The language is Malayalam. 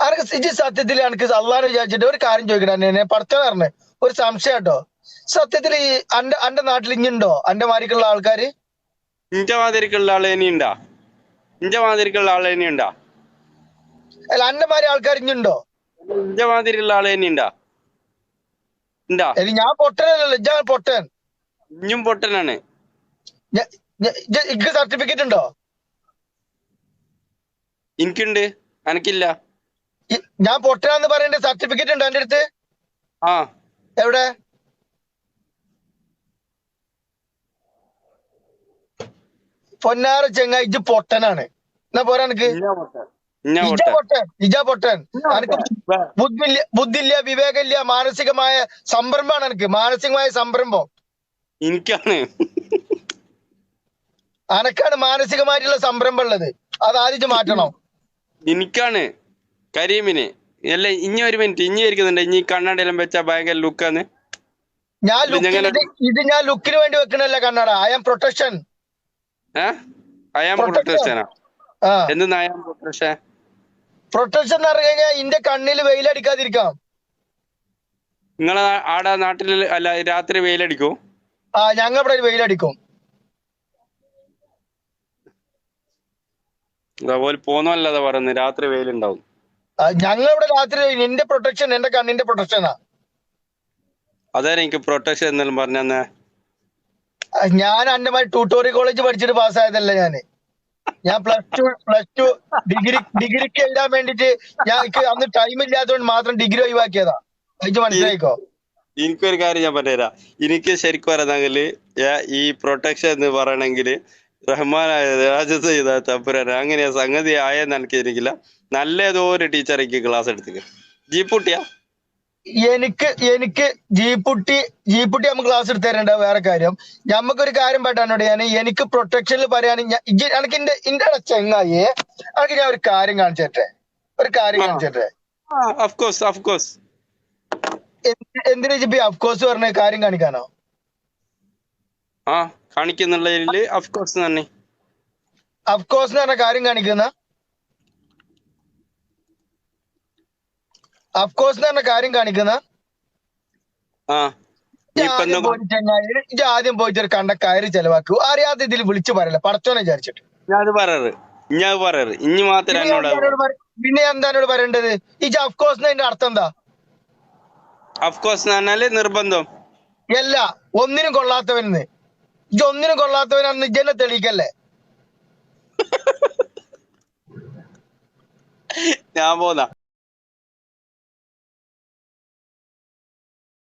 അനക്ക് സിജി സത്യത്തിൽ എനിക്ക് അള്ളാനെ വിചാരിച്ചിട്ട് ഒരു കാര്യം ചോദിക്കണം എന്നെ പഠിത്തം പറഞ്ഞു ഒരു സംശയം കേട്ടോ സത്യത്തിൽ ഈ അന്റെ അന്റെ നാട്ടിൽ ഇഞ്ഞുണ്ടോ അന്റെ മാതിരിക്കുള്ള ആൾക്കാര്? ഇഞ്ച മാതിരിക്കുള്ള ആൾ ഇനിയുണ്ടാ ഇഞ്ച മാതിരിക്കുള്ള ആൾ ഇനിയുണ്ടാ അല്ല അന്റെ മാതിരി ആൾക്കാർ ഇഞ്ഞുണ്ടോ ഇഞ്ച മാതിരിയുള്ള ആൾ ഇനിയുണ്ടാ ഉണ്ടാ ഞാൻ പൊട്ടനല്ലല്ലോ ഞാൻ പൊട്ടൻ. ഇഞ്ഞും പൊട്ടനാണ്. സർട്ടിഫിക്കറ്റ് ഉണ്ടോ? എനിക്കുണ്ട് എനക്കില്ല ഞാൻ പൊട്ടനാന്ന് പറയേണ്ട സർട്ടിഫിക്കറ്റ് ഉണ്ട് എന്റെ അടുത്ത്? ആ. എവിടെ? പൊന്നാറ ചെങ്ങായി ഇജ് പൊട്ടനാണ്. എന്നാ പോരാ എനിക്ക് ഇജ പൊട്ടൻ. ഇജ പൊട്ടൻ. ബുദ്ധില്ല വിവേകമില്ല മാനസികമായ സംരംഭമാണ് എനിക്ക് മാനസികമായ സംരംഭം. എനിക്കാണ്. അനക്കാണ് മാനസികമായിട്ടുള്ള സംരംഭം ഉള്ളത്. അത് ആദ്യം മാറ്റണം. എനിക്കാണ്. കരീമിന്. അല്ല ഇനി ഒരു മിനിറ്റ് ഇനി ഇരിക്കുന്നുണ്ട്. ഇനി കണ്ണടയെല്ലാം വെച്ചാ ഭയങ്കര ലുക്കാന്ന് ഞാൻ ഇത് ഞാൻ ലുക്കിന് വേണ്ടി വെക്കണല്ല കണ്ണട. I am protection I am. പ്രൊട്ടക്ഷനാ ആ ഐ ആം പ്രൊട്ടക്ഷൻ പ്രൊട്ടക്ഷൻ എന്ന് പറഞ്ഞു കഴിഞ്ഞാൽ ഇന്റെ കണ്ണിൽ വെയിലടിക്കാതിരിക്കാം. നിങ്ങളെ ആടെ നാട്ടിൽ അല്ല രാത്രി വെയിലടിക്കോ? ആ ഞങ്ങൾ ഇവിടെ വെയിലടിക്കും. അതുപോലെ പോന്നല്ലാതെ പറയുന്നത് രാത്രി വെയിലുണ്ടാവും. ഞങ്ങൾ ഇവിടെ രാത്രി നിന്റെ പ്രൊട്ടക്ഷൻ എന്റെ കണ്ണിന്റെ പ്രൊട്ടക്ഷനാ അതെ എനിക്ക് പ്രൊട്ടക്ഷൻ എന്നെല്ലാം പറഞ്ഞ ഞാൻ അന്റെ മാതിരി ട്യൂട്ടോറിയൽ കോളേജ് പഠിച്ചിട്ട് പാസ്സായതല്ല ഞാൻ. ഞാൻ plus two plus two degree ഡിഗ്രിക്ക് എഴുതാൻ വേണ്ടിട്ട് ഞാൻ അന്ന് ടൈം ഇല്ലാത്തതുകൊണ്ട് മാത്രം ഡിഗ്രി ഒഴിവാക്കിയതാ. എനിക്ക് മനസ്സിലായിക്കോ? എനിക്കൊരു കാര്യം ഞാൻ പറഞ്ഞുതരാം. എനിക്ക് ശരിക്കും പറയുന്നെങ്കിൽ ഈ പ്രൊട്ടക്ഷൻ എന്ന് പറയണമെങ്കിൽ റഹ്മാനായ രാജത്ത് ചെയ്ത തമ്പുരാൻ അങ്ങനെ സംഗതി ആയെന്ന് എനിക്ക് എനിക്കില്ല നല്ല ഏതോ ഒരു ടീച്ചർ എനിക്ക് ക്ലാസ് എടുത്തിക്ക്. ജീപ്പുട്ടിയാ? എനിക്ക് എനിക്ക് ജീപ്പുട്ടി ജീപ്പുട്ടി നമുക്ക് ക്ലാസ് എടുത്തു തരേണ്ട വേറെ കാര്യം. നമുക്കൊരു കാര്യം പറ്റാനോട് ഞാൻ എനിക്ക് പ്രൊട്ടക്ഷനിൽ പറയാനും എനിക്ക് എന്റെ എന്റെ ചെങ്ങായി എനിക്ക് ഞാൻ ഒരു കാര്യം കാണിച്ചേട്ടെ. ഒരു കാര്യം കാണിച്ചേട്ടെ. എന്തിനാ ജിപ്പി അഫ്കോഴ്സ് പറഞ്ഞ കാര്യം കാണിക്കാനോ? ആ കാണിക്കുന്നുള്ളതിൽ ഓഫ് കോഴ്സ് തന്നെ അഫ്കോഴ്സ് എന്ന് പറഞ്ഞ കാര്യം കാണിക്കുന്ന? അഫ്കോഴ്സ് എന്ന് പറഞ്ഞ കാര്യം കാണിക്കുന്ന? ആദ്യം പോയിട്ട് ഒരു കണ്ട കയറി ചെലവാക്കൂ. അറിയാത്ത ഇതിൽ വിളിച്ചു പറയല പടച്ചോനെ വിചാരിച്ചിട്ട്. ഞാൻ പറയാറ്. ഞാൻ പറയാറ്. ഇനി മാത്രം പിന്നെ എന്നോട് എന്താ എന്നോട് പറ- പിന്നെ എന്താ എന്നോട് പറയേണ്ടത് ഇജ് അഫ്കോഴ്സ് അതിന്റെ അർത്ഥം എന്താ? അഫ്കോഴ്സ് എന്ന് പറഞ്ഞാൽ നിർബന്ധം. എല്ലാ ഒന്നിനും കൊള്ളാത്തവനെന്ന് ഇജ് ഒന്നിനും കൊള്ളാത്തവനാണെന്ന് ഇജന്നെ തെളിയിക്കല്ലേ? ഞാൻ പോന്നാ.